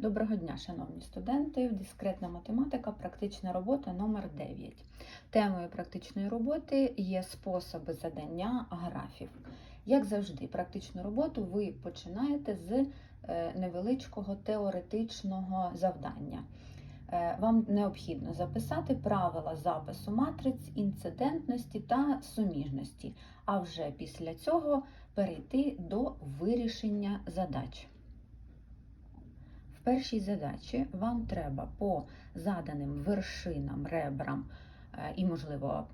Доброго дня, шановні студенти! Дискретна математика, практична робота номер 9 Темою практичної роботи є способи задання графів. Як завжди, практичну роботу ви починаєте з е, невеличкого теоретичного завдання. Е, Вам необхідно записати правила запису матриць, інцидентності та суміжності, а вже після цього перейти до вирішення задач. В першій задачі вам треба по заданим вершинам, ребрам е, і, можливо,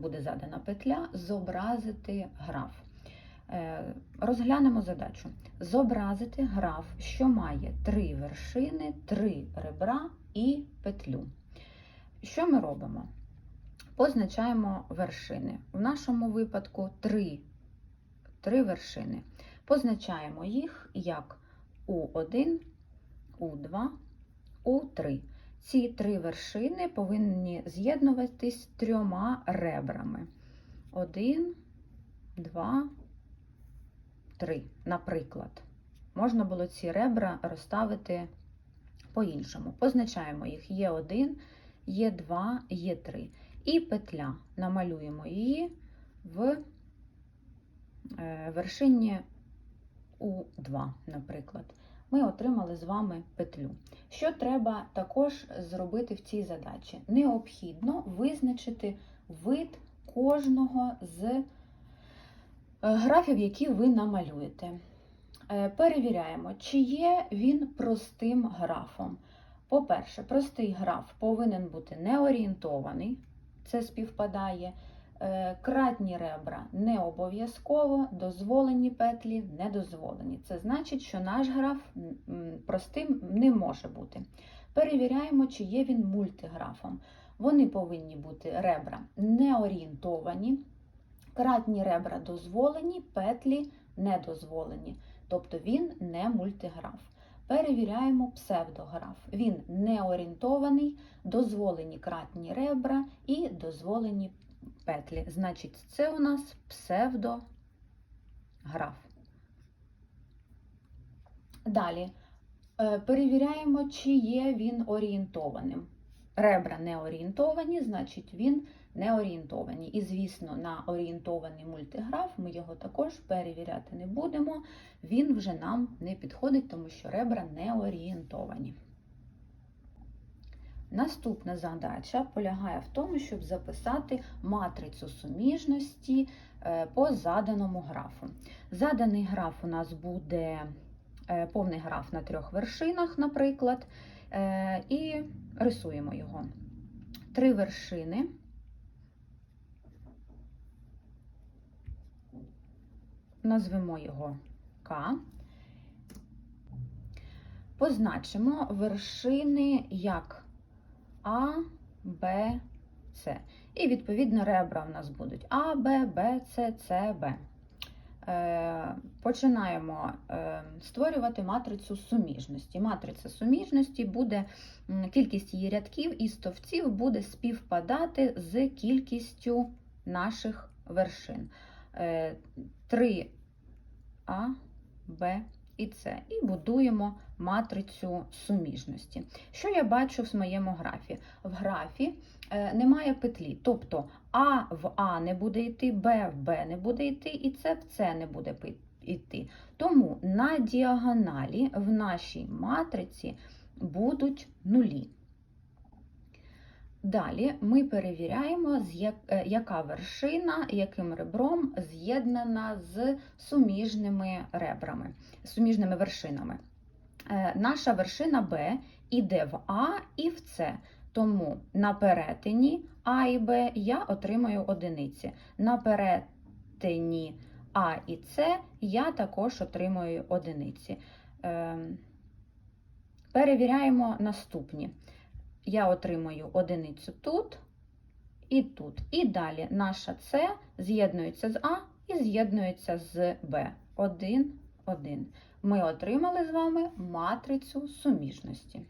буде задана петля, зобразити граф. Е, Розглянемо задачу. Зобразити граф, що має три вершини, три ребра і петлю. Що ми робимо? Позначаємо вершини. В нашому випадку три, три вершини. Позначаємо їх як У1, У2, У3. Ці три вершини повинні з'єднуватись трьома ребрами. Один, два, три, наприклад. Можна було ці ребра розставити по-іншому. Позначаємо їх Є1, Є2, Є3. І петля. Намалюємо її в е, вершині У2, наприклад ми отримали з вами петлю. Що треба також зробити в цій задачі? Необхідно визначити вид кожного з е, графів, які ви намалюєте. Е, Перевіряємо, чи є він простим графом. По-перше, простий граф повинен бути неорієнтований, це співпадає. Е, Кратні ребра не обов'язково, дозволені петлі не дозволені. Це значить, що наш граф простим не може бути. Перевіряємо, чи є він мультиграфом. Вони повинні бути ребра не орієнтовані, кратні ребра дозволені, петлі не дозволені. Тобто він не мультиграф. Перевіряємо псевдограф. Він не орієнтований, дозволені кратні ребра і дозволені петлі. Значить, це у нас псевдограф. Далі е, перевіряємо, чи є він орієнтованим. Ребра не орієнтовані, значить він не орієнтовані. І, звісно, на орієнтований мультиграф ми його також перевіряти не будемо. Він вже нам не підходить, тому що ребра не орієнтовані. Наступна задача полягає в тому, щоб записати матрицю суміжності е, по заданому графу. Заданий граф у нас буде е, повний граф на трьох вершинах, наприклад, е, і рисуємо його. Три вершини. Назвемо його К. Позначимо вершини як а, Б, С. І, відповідно, ребра в нас будуть А, Б, Б, С, С, Б. Е, Починаємо е, створювати матрицю суміжності. Матриця суміжності буде, кількість її рядків і стовпців буде співпадати з кількістю наших вершин. Е, 3 А, Б і це, І будуємо матрицю суміжності. Що я бачу в моєму графі? В графі е, немає петлі, тобто А в А не буде йти, Б в Б не буде йти, і С в С не буде йти. Тому на діагоналі в нашій матриці будуть нулі. Далі ми перевіряємо, е, яка вершина, яким ребром з'єднана з суміжними ребрами, суміжними вершинами. Е, Наша вершина Б іде в А і в С. Тому на перетині А і Б я отримаю одиниці. На перетині А і С я також отримую одиниці. Ем, Перевіряємо наступні. Я отримую одиницю тут і тут. І далі наша С з'єднується з А і з'єднується з Б. 1, 1. Ми отримали з вами матрицю суміжності.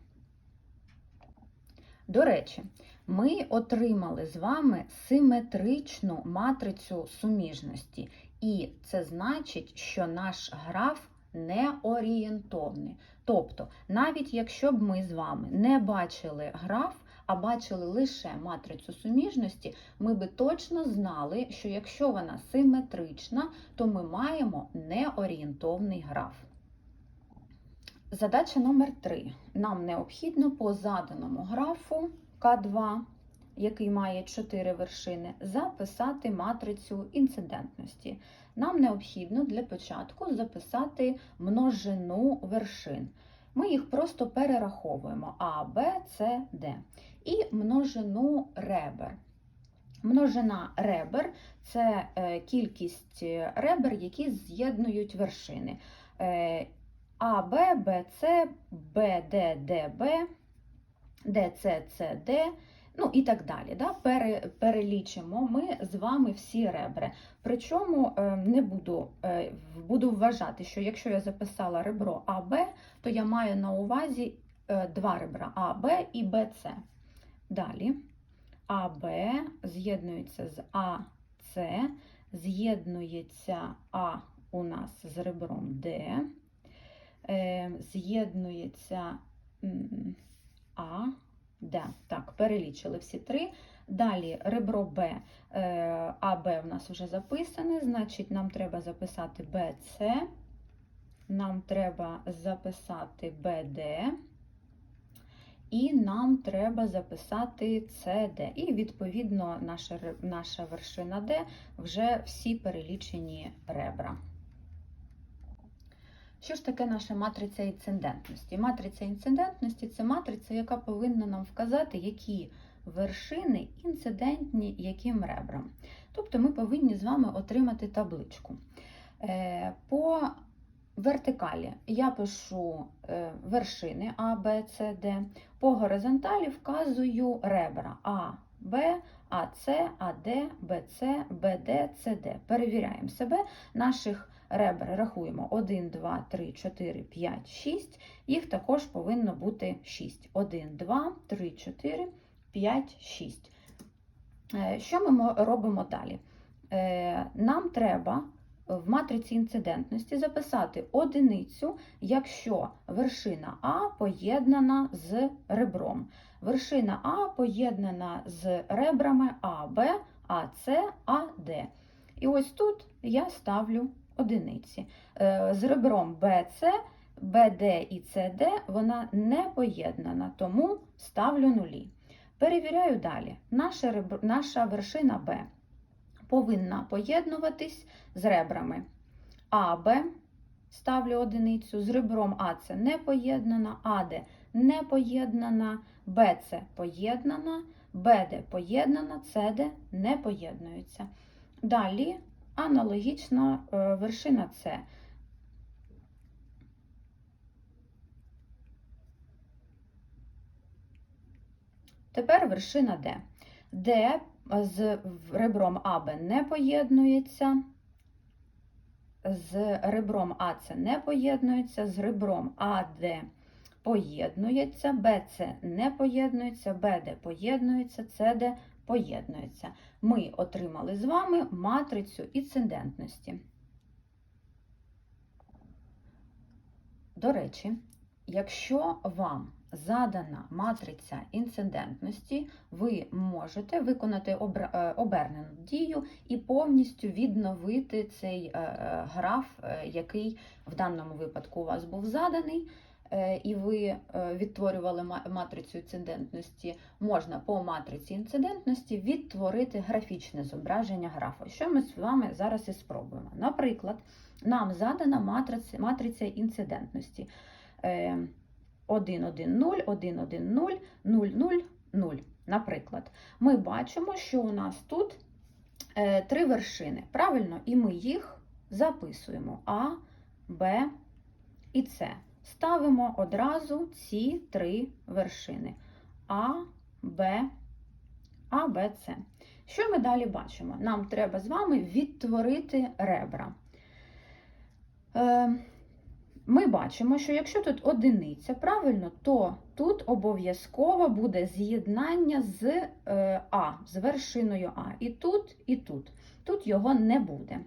До речі, ми отримали з вами симетричну матрицю суміжності. І це значить, що наш граф неорієнтовний. Тобто, навіть якщо б ми з вами не бачили граф, а бачили лише матрицю суміжності, ми би точно знали, що якщо вона симетрична, то ми маємо неорієнтовний граф. Задача номер 3. Нам необхідно по заданому графу К2, який має 4 вершини, записати матрицю інцидентності. Нам необхідно для початку записати множину вершин. Ми їх просто перераховуємо А, Б, С, Д. І множину ребер. Множина ребер це е, кількість ребер, які з'єднують вершини. Е, А, Б, Б, С, Б, Д, Д, Б, Д, С, С, Д, ну і так далі. Да? Пере, перелічимо ми з вами всі ребри. Причому е, не буду, е, буду вважати, що якщо я записала ребро АБ, то я маю на увазі е, два ребра А, Б і Б, Далі АБ з'єднується з АС, з'єднується А у нас з ребром Д, з'єднується А, Д. Так, перелічили всі три. Далі ребро Б, е, АБ у нас вже записане, значить, нам треба записати БЦ, нам треба записати БД. І нам треба записати CD. І, відповідно, наша, наша вершина D вже всі перелічені ребра. Що ж таке наша матриця інцидентності? Матриця інцидентності це матриця, яка повинна нам вказати, які вершини інцидентні яким ребрам. Тобто ми повинні з вами отримати табличку. Е, По вертикалі я пишу е, вершини А, Б, С, Д. По горизонталі вказую ребра А, Б, АС, АД, БЦ, БД, СД. Перевіряємо себе. Наших ребер рахуємо 1, 2, 3, 4, 5, 6. Їх також повинно бути 6. 1, 2, 3, 4, 5, 6. Е, Що ми робимо далі? Е, Нам треба в матриці інцидентності записати одиницю, якщо вершина А поєднана з ребром. Вершина А поєднана з ребрами АБ, АС, АД. І ось тут я ставлю одиниці. Е, З ребром BC, BD і CD вона не поєднана, тому ставлю нулі. Перевіряю далі. Наша, ребр... Наша вершина Б повинна поєднуватись з ребрами АБ, ставлю одиницю, з ребром АЦ не поєднана, АД не поєднана, БЦ поєднана, БД поєднана, СД не поєднується. Далі аналогічно е, вершина С. Тепер вершина Д. Д з ребром АБ не поєднується, з ребром АЦ не поєднується, з ребром АД поєднується, БЦ не поєднується, БД поєднується, СД поєднується. Ми отримали з вами матрицю інцидентності. До речі, якщо вам задана матриця інцидентності, ви можете виконати е, обернену дію і повністю відновити цей е, е, граф, який в даному випадку у вас був заданий, і ви е, відтворювали матрицю інцидентності, можна по матриці інцидентності відтворити графічне зображення графу. Що ми з вами зараз і спробуємо. Наприклад, нам задана матриця, матриця інцидентності. Е, 1, 1, 0, 1, 1, 0, 0, 0, 0. Наприклад, ми бачимо, що у нас тут е, три вершини. Правильно? І ми їх записуємо А, Б і С. Ставимо одразу ці три вершини А, Б, А, Б, С. Що ми далі бачимо? Нам треба з вами відтворити ребра. Е, ми бачимо, що якщо тут одиниця, правильно, то тут обов'язково буде з'єднання з е, А, з вершиною А. І тут, і тут. Тут його не буде.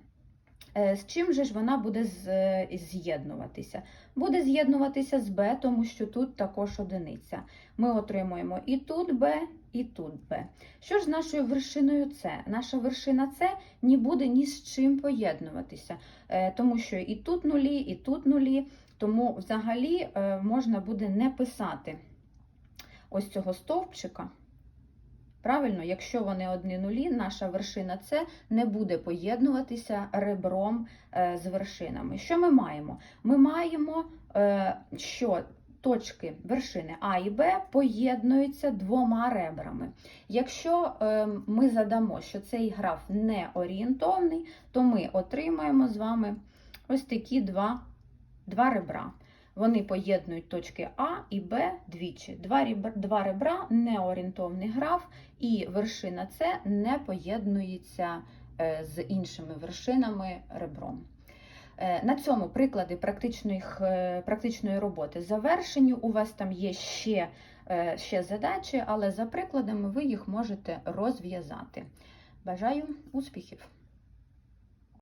Е, З чим же ж вона буде е, з'єднуватися? Буде з'єднуватися з b, тому що тут також одиниця. Ми отримуємо і тут b, і тут b. Що ж з нашою вершиною С? Наша вершина С не буде ні з чим поєднуватися, е, тому що і тут нулі, і тут нулі, тому взагалі можна буде не писати ось цього стовпчика. Правильно, якщо вони одні нулі, наша вершина С не буде поєднуватися ребром е, з вершинами. Що ми маємо? Ми маємо, е, що точки вершини А і Б поєднуються двома ребрами. Якщо е, ми задамо, що цей граф не орієнтовний, то ми отримаємо з вами ось такі два, два ребра. Вони поєднують точки А і Б двічі. Два ребра, неорієнтовний граф, і вершина С не поєднується е, з іншими вершинами ребром. Е, На цьому приклади практичної, практичної роботи завершені. У вас там є ще, е, ще задачі, але за прикладами ви їх можете розв'язати. Бажаю успіхів!